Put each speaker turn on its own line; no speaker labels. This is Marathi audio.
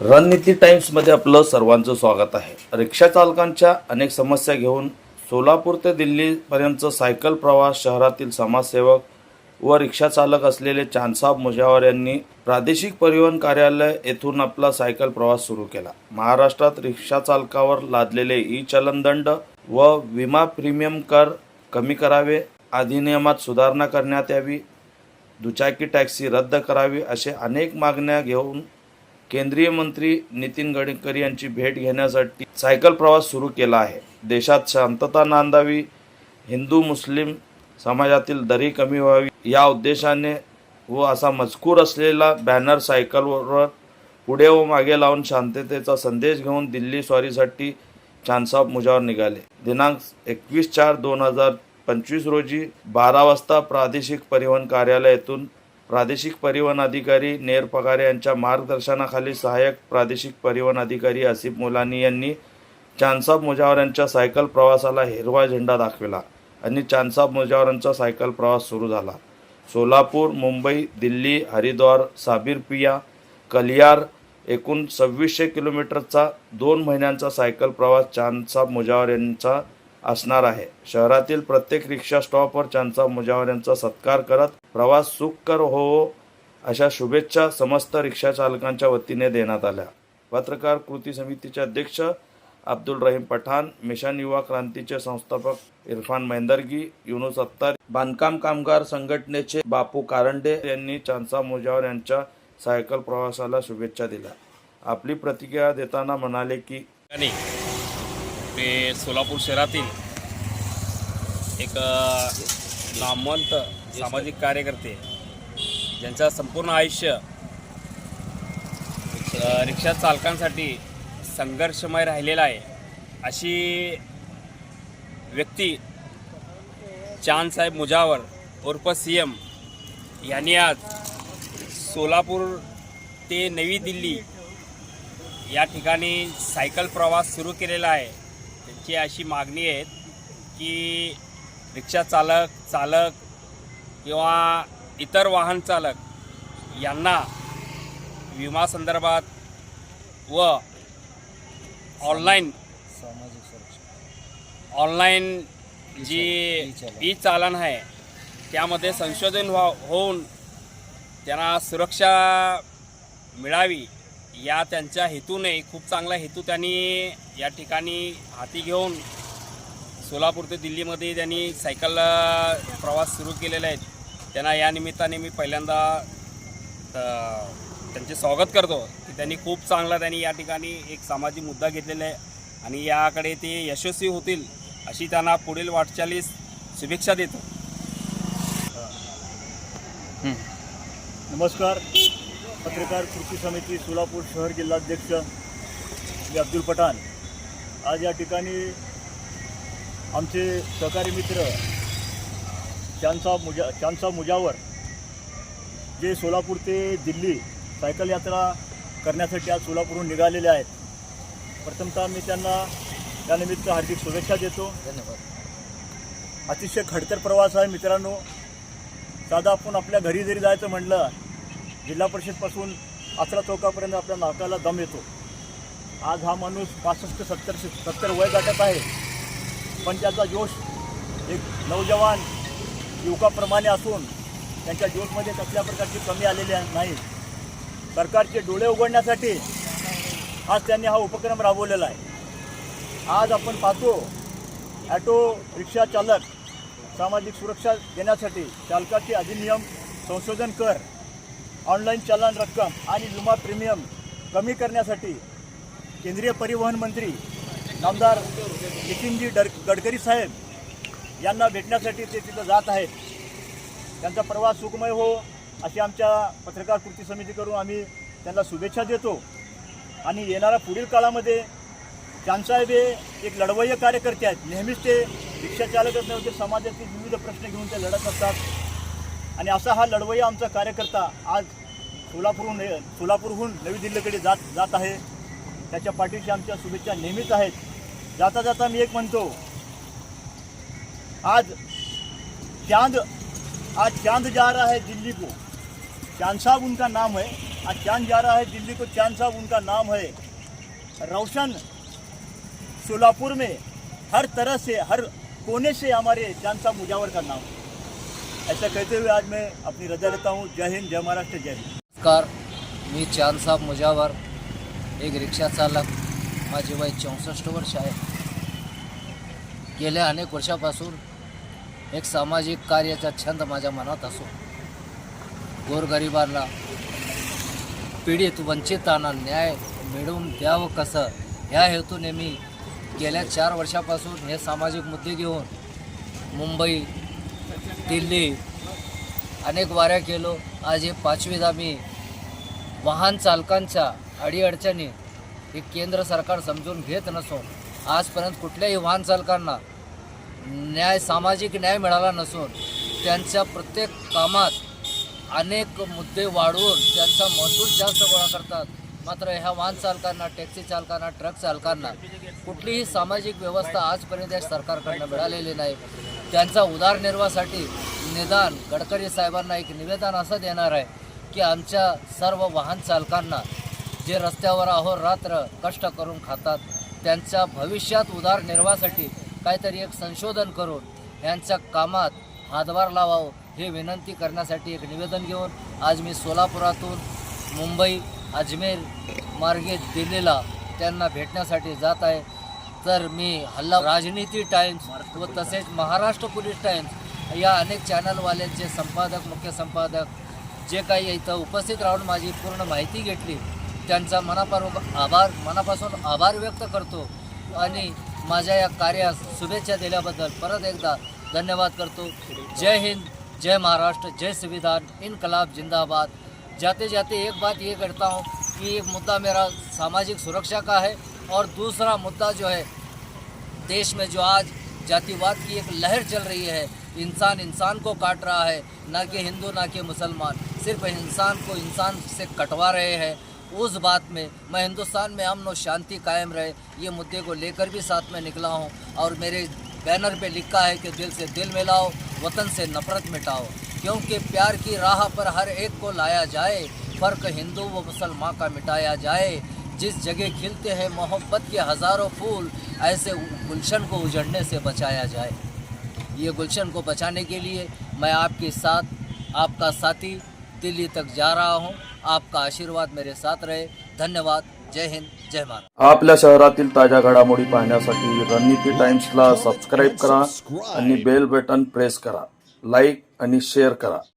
रणनीती टाईम्समध्ये आपलं सर्वांचं स्वागत आहे. रिक्षा चालकांच्या अनेक समस्या घेऊन सोलापूर ते दिल्लीपर्यंत सायकल प्रवास शहरातील समाजसेवक व रिक्षा चालक असलेले चांदसाब मुजावर यांनी प्रादेशिक परिवहन कार्यालय येथून आपला सायकल प्रवास सुरू केला. महाराष्ट्रात रिक्षा चालकावर लादलेले ई चलनदंड व विमा प्रीमियम कर कमी करावे अधिनियमात सुधारणा करण्यात यावी दुचाकी टॅक्सी रद्द करावी असे अनेक मागण्या घेऊन केंद्रीय मंत्री नितीन गडकरी यांची भेट घेण्यासाठी सायकल प्रवास सुरू केला आहे. देशात शांतता नांदावी हिंदू मुस्लिम समाजातील दरी कमी व्हावी या उद्देशाने व असा मजकूर असलेला बॅनर सायकलवर पुढे व मागे लावून शांततेचा संदेश घेऊन दिल्ली स्वारीसाठी चांदसाब मुजावर निघाले. दिनांक एकवीस चार दोन हजार पंचवीस रोजी बारा वाजता प्रादेशिक परिवहन कार्यालयातून प्रादेशिक परिवहन अधिकारी नेर पगारे यांच्या मार्गदर्शनाखाली सहाय्यक प्रादेशिक परिवहन अधिकारी आसिफ मुलानी यांनी चांदसाब मुजावर यांच्या सायकल प्रवासाला हिरवा झेंडा दाखविला आणि चांदसाब मुजावरांचा सायकल प्रवास सुरू झाला. सोलापूर मुंबई दिल्ली हरिद्वार साबीरपिया कलियार एकूण सव्वीसशे किलोमीटरचा दोन महिन्यांचा सायकल प्रवास चांदसाब मुजावर यांचा असणार आहे. शहरातील प्रत्येक रिक्षा स्टॉपवर चांदसाब मुजावर यांचा सत्कार करत प्रवास सुखकर हो अशा शुभेच्छा समस्त रिक्षा चालकांच्या वतीने देण्यात आल्या. पत्रकार कृती समितीचे अध्यक्ष अब्दुल रहीम पठाण मिशन युवा क्रांतीचे संस्थापक इरफान मेहंदरगी युनुस अत्तार बांधकाम कामगार संघटनेचे बापू कारंडे यांनी चांसा मुजावर यांच्या सायकल प्रवासाला शुभेच्छा दिल्या. आपली प्रतिक्रिया देताना म्हणाले की
ते सोलापूर शहरातील एक अ, नामवंत सामाजिक कार्यकर्ते ज्यांचं संपूर्ण आयुष्य रिक्षा चालकांसाठी संघर्षमय राहिलेला आहे अशी व्यक्ती चांदसाहेब मुजावर उर्फ सी एम यांनी आज सोलापूर ते नवी दिल्ली या ठिकाणी सायकल प्रवास सुरू केलेला आहे. त्यांची अशी मागणी आहे की रिक्षा चालक चालक किंवा इतर वाहन चालक यांना विमा संदर्भात व ऑनलाईन ऑनलाईन जी ई चालन आहे त्यामध्ये संशोधन व्हा होऊन त्यांना सुरक्षा मिळावी या त्यांच्या हेतूने खूप चांगला हेतू त्यांनी या ठिकाणी हाती घेऊन सोलापूर ते दिल्लीमध्ये त्यांनी सायकल प्रवास सुरू केलेले आहेत. त्यांना या निमित्ताने मी पहिल्यांदा त्यांचे स्वागत करतो. की त्यांनी खूप चांगला त्यांनी या ठिकाणी एक सामाजिक मुद्दा घेतलेला आहे. आणि याकडे ते यशस्वी होतील अशी त्यांना पुढील वाटचालीस शुभेच्छा देतो.
नमस्कार. पत्रकार कृषी समिती सोलापूर शहर जिल्हाध्यक्ष मी अब्दुल पठाण. आज या ठिकाणी आमचे सहकारी मित्र चांदसाब मुजा चांदसाब मुजावर जे सोलापूर ते दिल्ली सायकल यात्रा करण्यासाठी आज सोलापूरहून निघालेले आहेत. प्रथमतः मी त्यांना त्यानिमित्त हार्दिक शुभेच्छा देतो. अतिशय खडतर प्रवास आहे मित्रांनो. साधा आपण आपल्या घरी जरी जायचं म्हटलं जिल्हा परिषदपासून आचरा चौकापर्यंत आपल्या नाकाला दम येतो. आज हा माणूस पासष्ट सत्तर सत्तर वय गाठत आहे. पण त्याचा जोश एक नौजवान युवकाप्रमाणे असून त्यांच्या जोशमध्ये कसल्या प्रकारची कमी आलेली नाही. सरकारचे डोळे उघडण्यासाठी आज त्यांनी हा उपक्रम राबवलेला आहे. आज आपण पाहतो ॲटो रिक्षा चालक सामाजिक सुरक्षा देण्यासाठी चालकाचे अधिनियम संशोधन कर ऑनलाईन चलन रक्कम आणि विमा प्रीमियम कमी करण्यासाठी केंद्रीय परिवहन मंत्री नामदार नितीनजी डर गडकरी साहेब यांना भेटण्यासाठी ते तिथं जात आहेत. त्यांचा प्रवास सुखमय हो अशी आमच्या पत्रकार कृती समितीकडून आम्ही त्यांना शुभेच्छा देतो. आणि येणाऱ्या पुढील काळामध्ये जानसाहेब हे एक लढवय्य कार्यकर्ते आहेत. नेहमीच ते रिक्षाचालकच नव्हते समाजातील विविध प्रश्न घेऊन ते लढत असतात. आणि असा हा लढवय्या आमचा कार्यकर्ता आज सोलापूरहून सोलापूरहून नवी दिल्लीकडे जात जात आहे. त्याच्या पाठीशी आमच्या शुभेच्छा नेहमीच आहेत. जाता जाता मी एक म्हणतो आज चाँद आज चाँद जा रहा है दिल्ली को। चाँद साहब उनका नाम है। आज चाँद जा रहा है दिल्ली को। चाँद साहब उनका नाम है। रोशन सोलापुर में हर तरह से, हर कोने से हमारे चाँद साहब मुजावर का नाम है। ऐसा कहते हुए आज मैं अपनी रजा लेता हूँ। जय हिंद, जय महाराष्ट्र, जय हिंद।
नमस्कार, मी चांदसाब मुजावर, एक रिक्षा चालक, माझे वय चौसष्ट वर्ष आहे. गेल्या अनेक वर्षापासून एक सामाजिक कार्याचा छंद माझ्या मनात असो. गोरगरिबांना पीडित वंचितांना न्याय मिळवून द्यावं कसं? ह्या हेतूने मी गेल्या चार वर्षापासून हे सामाजिक मुद्दे घेऊन मुंबई दिल्ली अनेक वाऱ्या केलो. आज हे पाचवीदा मी वाहन चालकांच्या अडीअडचणी हे केंद्र सरकार समजून घेत नसून आजपर्यंत कुठल्याही वाहन चालकांना न्याय सामाजिक न्याय मिळाला नसून त्यांच्या प्रत्येक कामात अनेक मुद्दे वाढवून त्यांचा महसूल जास्त गोळा करतात. मात्र ह्या वाहन चालकांना टॅक्सी चालकांना ट्रक चालकांना कुठलीही सामाजिक व्यवस्था आजपर्यंत या सरकारकडनं मिळालेली नाही. त्यांचा उदारनिर्वाहासाठी निदान गडकरी साहेबांना एक निवेदन असं देणार आहे की आमच्या सर्व वाहन चालकांना जे रस्त्यावर अहोरात्र कष्ट करून खातात त्यांच्या भविष्यात उदारनिर्वाहासाठी काहीतरी एक संशोधन करून यांच्या कामात हातभार लावावं हे विनंती करण्यासाठी एक निवेदन घेऊन आज मी सोलापुरातून मुंबई अजमेर मार्गे दिल्लीला त्यांना भेटण्यासाठी जात आहे. तर मी हल्ला राजनीती टाइम्स व तसेच महाराष्ट्र पोलीस टाइम्स या अनेक चॅनलवाल्यांचे संपादक मुख्य संपादक जे काही इथं उपस्थित राहून माझी पूर्ण माहिती घेतली त्यांचा आभार, मनापासून आभार व्यक्त करतो आणि माझ्या या कार्यास शुभेच्छा दिल्याबद्दल परत एकदा धन्यवाद करतो. जय हिंद, जय महाराष्ट्र, जय संविधान, इनकलाब जिंदाबाद. जाते जाते एक बात ये करता हूँ कि एक मुद्दा मेरा सामाजिक सुरक्षा का है और दूसरा मुद्दा जो है, देश में जो आज जातिवाद की एक लहर चल रही है, इंसान इंसान को काट रहा है, ना कि हिंदू, ना कि मुसलमान। सिर्फ़ इंसान को इंसान से कटवा रहे हैं। उस बात में मैं हिंदुस्तान में अमन और शांति कायम रहे, ये मुद्दे को लेकर भी साथ में निकला हूँ और मेरे बैनर पे लिखा है कि दिल से दिल मिलाओ, वतन से नफरत मिटाओ। क्योंकि प्यार की राह पर हर एक को लाया जाए, फ़र्क हिंदू व मुसलमान का मिटाया जाए। जिस जगह खिलते हैं, मोहब्बत के हज़ारों फूल, ऐसे गुलशन को उजड़ने से बचाया जाए। ये गुलशन को बचाने के लिए मैं आपके साथ, आपका साथी दिल्ली तक जा रहा हूँ। आपका आशीर्वाद मेरे साथ रहे। धन्यवाद। जय हिंद। जय महाराष्ट्र
आपल्या शहरातील ताज्या घडामोडी पाहण्यासाठी रणनीती टाइम्सला सबस्क्राईब करा आणि बेल बटन प्रेस करा. लाईक आणि शेअर करा.